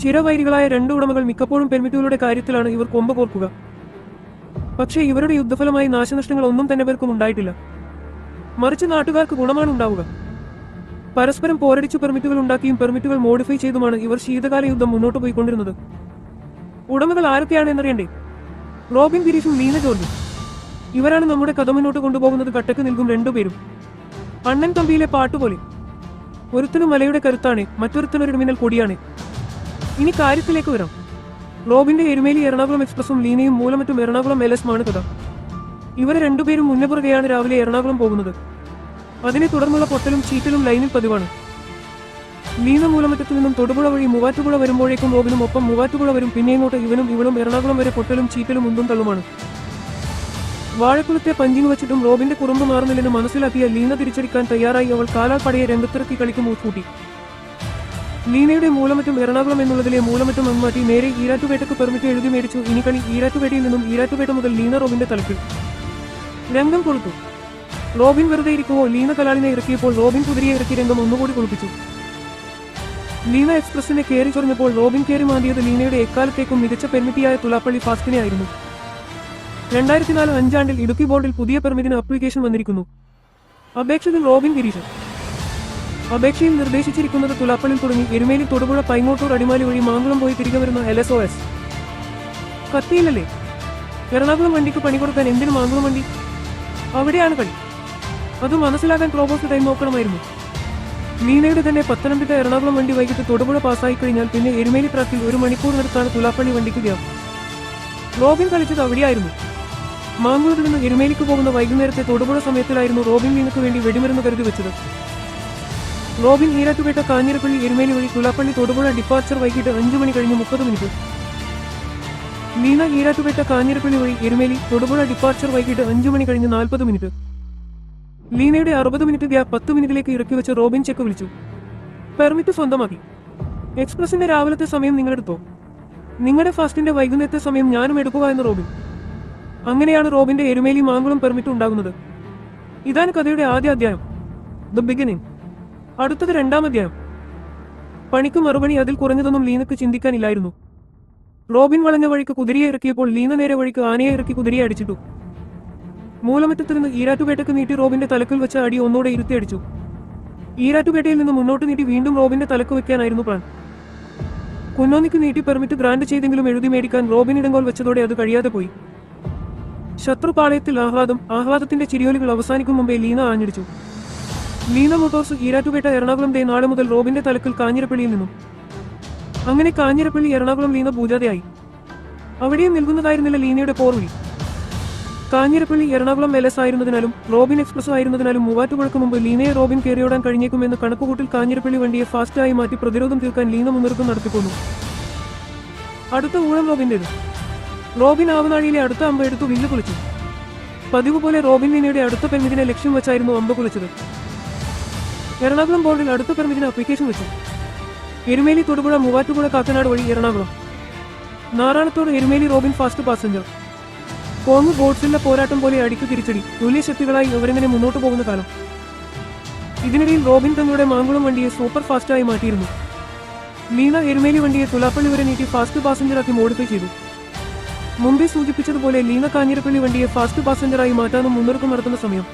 ചിരവൈരികളായ രണ്ട് ഉടമകൾ മിക്കപ്പോഴും പെൺമിറ്റുകളുടെ കാര്യത്തിലാണ് ഇവർ കൊമ്പ് കോർക്കുക. പക്ഷേ ഇവരുടെ യുദ്ധഫലമായി നാശനഷ്ടങ്ങൾ ഒന്നും തന്നെ പേർക്കും ഉണ്ടായിട്ടില്ല. മറിച്ച് നാട്ടുകാർക്ക് ഗുണമാണ് ഉണ്ടാവുക. പരസ്പരം പോരടിച്ചു പെർമിറ്റുകൾ ഉണ്ടാക്കിയും പെർമിറ്റുകൾ മോഡിഫൈ ചെയ്തുമാണ് ഇവർ ശീതകാല യുദ്ധം മുന്നോട്ട് പോയിക്കൊണ്ടിരുന്നത്. ഉടമകൾ ആരൊക്കെയാണ് എന്നറിയണ്ടേ? റോബിൻ ഗിരീഷും ലീന ജോർജും. ഇവരാണ് നമ്മുടെ കഥ മുന്നോട്ട് കൊണ്ടുപോകുന്നത് കട്ടക്ക് നിൽക്കും രണ്ടുപേരും അണ്ണൻ തമ്പിയിലെ പാട്ടുപോലെ. ഒരുത്തനും മലയുടെ കരുത്താണ് മറ്റൊരുത്തനൊരു മിന്നൽ കൊടിയാണ്. ഇനി കാര്യത്തിലേക്ക് വരാം. റോബിന്റെ എരുമേലി എറണാകുളം എക്സ്പ്രസും ലീനയും മൂലമറ്റും എറണാകുളം എൽ എസ് ആണ് കഥ. ഇവരെ രണ്ടുപേരും മുന്നേ പുറകെയാണ് രാവിലെ എറണാകുളം പോകുന്നത്. അതിനെ തുടർന്നുള്ള പൊട്ടലും ചീറ്റലും ലൈനിൽ പതിവാണ്. ലീന മൂലമറ്റത്തിൽ നിന്നും തൊടുപുഴ വഴി മൂവാറ്റുപുഴ വരുമ്പോഴേക്കും റോബിനും ഒപ്പം മൂവാറ്റുപുഴ വരും. പിന്നെ ഇങ്ങോട്ട് ഇവനും ഇവളും എറണാകുളം വരെ പൊട്ടലും ചീറ്റലും മുമ്പും തള്ളുമാണ്. വാഴക്കുളത്തെ പഞ്ചിങ് വെച്ചിട്ടും റോബിന്റെ കുറുമ്പ് മാറുന്നില്ലെന്ന് മനസ്സിലാക്കിയ ലീന തിരിച്ചടിക്കാൻ തയ്യാറായി. അവൾ കാലാൾപ്പടയെ രംഗത്തിറക്കി കളിക്കും ഊക്കൂട്ടി ലീനയുടെ മൂലമറ്റം എറണാകുളം എന്നുള്ളതിലെ മൂലമറ്റം മാറ്റി നേരെ ഈരാറ്റുപേട്ടക്ക് പെർമിറ്റ് എഴുതി മേടിച്ചു. ഇനി കളി ഈരാറ്റുപേട്ടയിൽ നിന്നും ഈരാറ്റുപേട്ട മുതൽ ലീന റോബിന്റെ തലക്കിൽ രംഗം കൊളുത്തു. റോബിൻ വെറുതെ ഇരിക്കുമോ ലീന കലാളിനെ ഇറക്കിയപ്പോൾ റോബിൻ കുതിരയെ ഇറക്കി രംഗം ഒന്നുകൂടി കുളിപ്പിച്ചു. ലീന എക്സ്പ്രസിനെ കയറി ചൊറിഞ്ഞപ്പോൾ റോബിൻ കയറി മാന്തിയത് ലീനയുടെ എക്കാലത്തേക്കും മികച്ച പെർമിറ്റിയായ തുലാപ്പള്ളി ഫാസ്റ്റിനെ ആയിരുന്നു. രണ്ടായിരത്തി നാല് അഞ്ചാണ്ടിൽ ഇടുക്കി ബോർഡിൽ പുതിയ പെർമിറ്റിന് അപ്ലിക്കേഷൻ വന്നിരിക്കുന്നു. അപേക്ഷകൻ റോബിൻ ഗിരീഷൻ അപേക്ഷയിൽ നിർദ്ദേശിച്ചിരിക്കുന്നത് തുലാപ്പള്ളിൽ തുടങ്ങി എരുമേലി തൊടുപുഴ പൈങ്ങോട്ടൂർ അടിമാലി വഴി മാങ്കുളം പോയി തിരികെ വരുന്ന എൽ എസ് ഒ എസ് കത്തിയില്ലല്ലേ? എറണാകുളം വണ്ടിക്ക് പണി കൊടുക്കാൻ എന്തിനു മാങ്കുളം വണ്ടി? അവിടെയാണ് കളി. അത് മനസ്സിലാക്കാൻ ക്ലോബോസ് ടൈം നോക്കണമായിരുന്നു. മീനയുടെ തന്നെ പത്തനംതിട്ട എറണാകുളം വണ്ടി വൈകിട്ട് തൊടുപുഴ പാസ്സായി കഴിഞ്ഞാൽ പിന്നെ എരുമേലി ട്രാക്കിൽ ഒരു മണിക്കൂർ നിർത്താണ് തുലാപ്പള്ളി വണ്ടിക്ക് ഗ്യാപ് റോബിൻ കളിച്ചത് അവിടെയായിരുന്നു. മാങ്കുളത്തിൽ നിന്ന് എരുമേലിക്ക് പോകുന്ന വൈകുന്നേരത്തെ തൊടുപുഴ സമയത്തിലായിരുന്നു റോബിൻ മീനക്ക് വേണ്ടി വെടിമരുന്ന് കരുതി വെച്ചത്. റോബിൻ ഈരാറ്റുപേട്ട കാഞ്ഞിരപ്പള്ളി എരുമേലി വഴി തുലാപ്പള്ളി തൊടുപുഴ ഡിപ്പാർച്ചർ വൈകിട്ട് അഞ്ചു മണി കഴിഞ്ഞ് മുപ്പത് മിനിറ്റ്. ലീന ഈരാറ്റുപേട്ട കാഞ്ഞിരപ്പള്ളി വഴി എരുമേലി തൊടുപുഴ ഡിപ്പാർച്ചർ വൈകിട്ട് അഞ്ചു മണി കഴിഞ്ഞ് നാൽപ്പത് മിനിറ്റ്. ലീനയുടെ അറുപത് മിനിറ്റ് ഗ്യാപ് പത്ത് മിനിറ്റിലേക്ക് ഇറക്കി വെച്ച് റോബിൻ ചെക്ക് വിളിച്ചു. പെർമിറ്റ് സ്വന്തമാക്കി. എക്സ്പ്രസിന്റെ രാവിലത്തെ സമയം നിങ്ങളെടുത്തോ? നിങ്ങളുടെ ഫാസ്റ്റിന്റെ വൈകുന്നേരത്തെ സമയം ഞാനും എടുക്കുക എന്ന് റോബിൻ. അങ്ങനെയാണ് റോബിന്റെ എരുമേലി മാങ്കുളം പെർമിറ്റ് ഉണ്ടാകുന്നത്. ഇതാണ് കഥയുടെ ആദ്യ അധ്യായം. ദ ബിഗിനിങ് അടുത്തത് രണ്ടാം അധ്യായം. പണിക്ക് മറുപടി അതിൽ കുറഞ്ഞതൊന്നും ലീനക്ക് ചിന്തിക്കാനില്ലായിരുന്നു. റോബിൻ വളഞ്ഞ വഴിക്ക് കുതിരയെ ഇറക്കിയപ്പോൾ ലീന നേരെ വഴിക്ക് ആനയെ ഇറക്കി കുതിരയെ അടിച്ചിട്ടു. മൂലമറ്റത്ത് നിന്ന് ഈരാറ്റുപേട്ടക്ക് നീട്ടി റോബിന്റെ തലക്കിൽ വെച്ച അടി ഒന്നോടെ ഇരുത്തി അടിച്ചു. ഈരാറ്റുപേട്ടയിൽ നിന്ന് മുന്നോട്ട് നീട്ടി വീണ്ടും റോബിന്റെ തലക്ക് വെക്കാനായിരുന്നു പ്ലാൻ. കുന്നോന്നിക്ക് നീട്ടി പെർമിറ്റ് ഗ്രാൻഡ് ചെയ്തെങ്കിലും എഴുതി മേടിക്കാൻ റോബിൻ ഇടങ്കോൽ വെച്ചതോടെ അത് കഴിയാതെ പോയി. ശത്രുപാളയത്തിൽ ആഹ്ലാദം ആഹ്ലാദത്തിന്റെ ചിരിയോലുകൾ അവസാനിക്കും മുമ്പേ ലീന ആഞ്ഞടിച്ചു. ലീന മോട്ടോർസ് ഈരാറ്റുപേട്ട എറണാകുളം ദേ നാളെ മുതൽ റോബിന്റെ തലക്കിൽ കാഞ്ഞിരപ്പള്ളിയിൽ നിന്നും. അങ്ങനെ കാഞ്ഞിരപ്പള്ളി എറണാകുളം ലീന പൂജാതയായി. അവിടെയും നിൽക്കുന്നതായിരുന്നില്ല ലീനയുടെ പോർവിളി കാഞ്ഞിരപ്പള്ളി എറണാകുളം എൽ എസ് ആയിരുന്നതിനാലും റോബിൻ എക്സ്പ്രസ് ആയിരുന്നതിനാലും മൂവാറ്റുപുഴക്ക് മുമ്പ് ലീനയെ റോബിൻ കയറിയോടാൻ കഴിഞ്ഞേക്കുമെന്ന് കണക്കുകൂട്ടിൽ കാഞ്ഞിരപ്പള്ളി വണ്ടിയെ ഫാസ്റ്റായി മാറ്റി പ്രതിരോധം തീർക്കാൻ ലീന മുന്നൊരുക്കം നടത്തിക്കൊന്നു. അടുത്ത ഊഴം റോബിന്റേത്. റോബിൻ ആവനാഴിയിലെ അടുത്ത അമ്പ എടുത്തു വില്ല് കുളിച്ചു പതിവ് പോലെ റോബിൻ ലീനയുടെ അടുത്ത പെൺകുട്ടിനെ ലക്ഷ്യം വെച്ചായിരുന്നു അമ്പ കുളിച്ചത് എറണാകുളം ബോർഡിൽ അടുത്ത പെർമിറ്റിന് അപ്ലിക്കേഷൻ വെച്ചു. എരുമേലി തൊടുപുഴ മൂവാറ്റുപുഴ കാക്കനാട് വഴി Ernakulam. Naranathodu Erumeli Robin fast passenger Kong ബോട്ട്സിലെ പോരാട്ടം പോലെ അടിക്കു തിരിച്ചടി. തുല്യ ശക്തികളായി അവരെങ്ങനെ മുന്നോട്ട് പോകുന്ന കാലം. ഇതിനിടയിൽ റോബിൻ തങ്ങളുടെ മാങ്കുളം വണ്ടിയെ സൂപ്പർ ഫാസ്റ്റായി മാറ്റിയിരുന്നു. ലീന എരുമേലി വണ്ടിയെ തുലാപ്പള്ളി വരെ നീട്ടി ഫാസ്റ്റ് പാസഞ്ചറാക്കി മോഡിഫൈ ചെയ്തു. മുമ്പേ സൂചിപ്പിച്ചതുപോലെ ലീന കാഞ്ഞിരപ്പള്ളി വണ്ടിയെ ഫാസ്റ്റ് പാസഞ്ചറായി മാറ്റാനും മുന്നൊരുക്കം നടത്തുന്ന സമയം.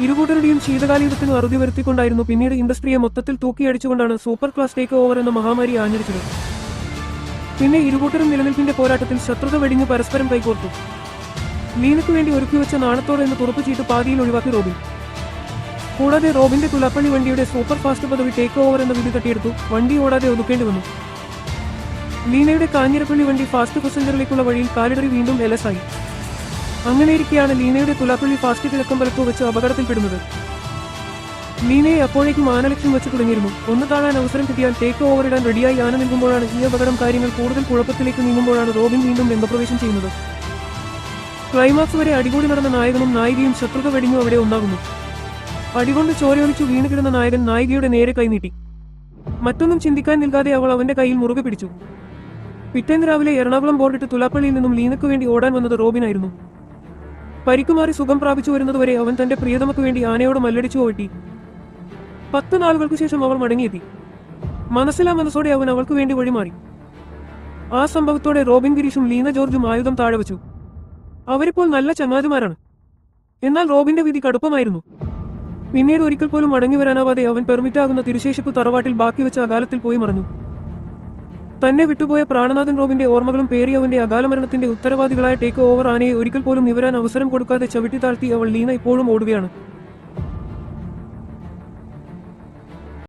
ഇരുകൂട്ടരുടെയും ശീതകാലയുദ്ധത്തിന് അറുതി വരുത്തിക്കൊണ്ടായിരുന്നു പിന്നീട് ഇൻഡസ്ട്രിയെ മൊത്തത്തിൽ തൂക്കിയടിച്ചുകൊണ്ടാണ് സൂപ്പർ ക്ലാസ് ടേക്ക് ഓവർ എന്ന മഹാമാരി ആഞ്ഞടിച്ചത്. പിന്നെ ഇരുകൂട്ടരും നിലനിൽപ്പിന്റെ പോരാട്ടത്തിൽ ശത്രുത വെടിഞ്ഞ് പരസ്പരം കൈകോർത്തു. ലീനയ്ക്ക് വേണ്ടി ഒരുക്കിവെച്ച നാണത്തോടെ എന്ന് തുറപ്പ് ചീട്ട് പാതിയിൽ ഒഴിവാക്കി റോബിൻ. കൂടാതെ റോബിന്റെ തുലാപ്പള്ളി വണ്ടിയുടെ സൂപ്പർ ഫാസ്റ്റ് പദവി ടേക്ക് ഓവർ എന്ന വിധി തട്ടിയെടുത്തു വണ്ടി ഓടാതെ ഒതുക്കേണ്ടി വന്നു. ലീനയുടെ കാഞ്ഞിരപ്പള്ളി വണ്ടി ഫാസ്റ്റ് പസഞ്ചറിലേക്കുള്ള വഴിയിൽ കാലിടറി വീണ്ടും എലസ് ആയി അങ്ങനെയിരിക്കെയാണ് ലീനയുടെ തുലാത്തുള്ളി ഫാസ്റ്റ് കിഴക്കമ്പലത്തോ വെച്ച് അപകടത്തിൽപ്പെടുന്നത്. ലീനയെ അപ്പോഴേക്കും ആനലക്ഷ്യം വെച്ച് തുടങ്ങിയിരുന്നു. ഒന്ന് കാണാൻ അവസരം കിട്ടിയാൽ ടേക്ക് ഓവർ ഇടാൻ റെഡിയായി ആന നിൽക്കുമ്പോഴാണ് ഈ അപകടം കാര്യങ്ങൾ കൂടുതൽ കുഴപ്പത്തിലേക്ക് നീങ്ങുമ്പോഴാണ് റോബിൻ വീണ്ടും രംഗപ്രവേശം ചെയ്യുന്നത്. ക്ലൈമാക്സ് വരെ അടികൂടി നടന്ന നായകനും നായികയും ശത്രുത വെടിഞ്ഞു അവിടെ ഒന്നാകുന്നു. അടികൊണ്ട് ചോരയൊലിച്ചു വീണ് കിടന്ന നായകൻ നായികയുടെ നേരെ കൈനീട്ടി മറ്റൊന്നും ചിന്തിക്കാൻ നിൽക്കാതെ അവൾ അവന്റെ കയ്യിൽ മുറുകെ പിടിച്ചു. പിറ്റേന്ന് രാവിലെ എറണാകുളം ബോർഡിട്ട് തുലാപ്പള്ളിയിൽ നിന്നും ലീനയ്ക്ക് വേണ്ടി ഓടാൻ വന്നത് റോബിനായിരുന്നു. പരിക്കുമാറി സുഖം പ്രാപിച്ചു വരുന്നതുവരെ അവൻ തന്റെ പ്രിയതമക്ക് വേണ്ടി ആനയോട് മല്ലടിച്ചു ഓട്ടി. പത്ത് നാളുകൾക്ക് ശേഷം അവൾ മടങ്ങിയെത്തി. മനസ്സിലാ മനസ്സോടെ അവൻ അവൾക്ക് വേണ്ടി വഴിമാറി. ആ സംഭവത്തോടെ റോബിൻ ഗിരീഷും ലീന ജോർജും ആയുധം താഴെ വച്ചു. അവരിപ്പോൾ നല്ല ചങ്ങാതിമാരാണ്. എന്നാൽ റോബിന്റെ വിധി കടുപ്പമായിരുന്നു. പിന്നീട് ഒരിക്കൽ പോലും മടങ്ങി വരാനാവാതെ അവൻ പെർമിറ്റാകുന്ന തിരുശേഷിപ്പ് തറവാട്ടിൽ ബാക്കി വെച്ച അകാലത്തിൽ പോയി മറഞ്ഞു. തന്നെ വിട്ടുപോയ പ്രാണനാഥൻ റോബിന്റെ ഓർമ്മകളും പേറിയവന്റെ അകാലമരണത്തിന്റെ ഉത്തരവാദികളായ ടേക്ക് ഓവർ ആനയെ ഒരിക്കൽ പോലും നിവരാൻ അവസരം കൊടുക്കാതെ ചവിട്ടി താഴ്ത്തി അവൾ ലീന ഇപ്പോഴും ഓടുകയാണ്.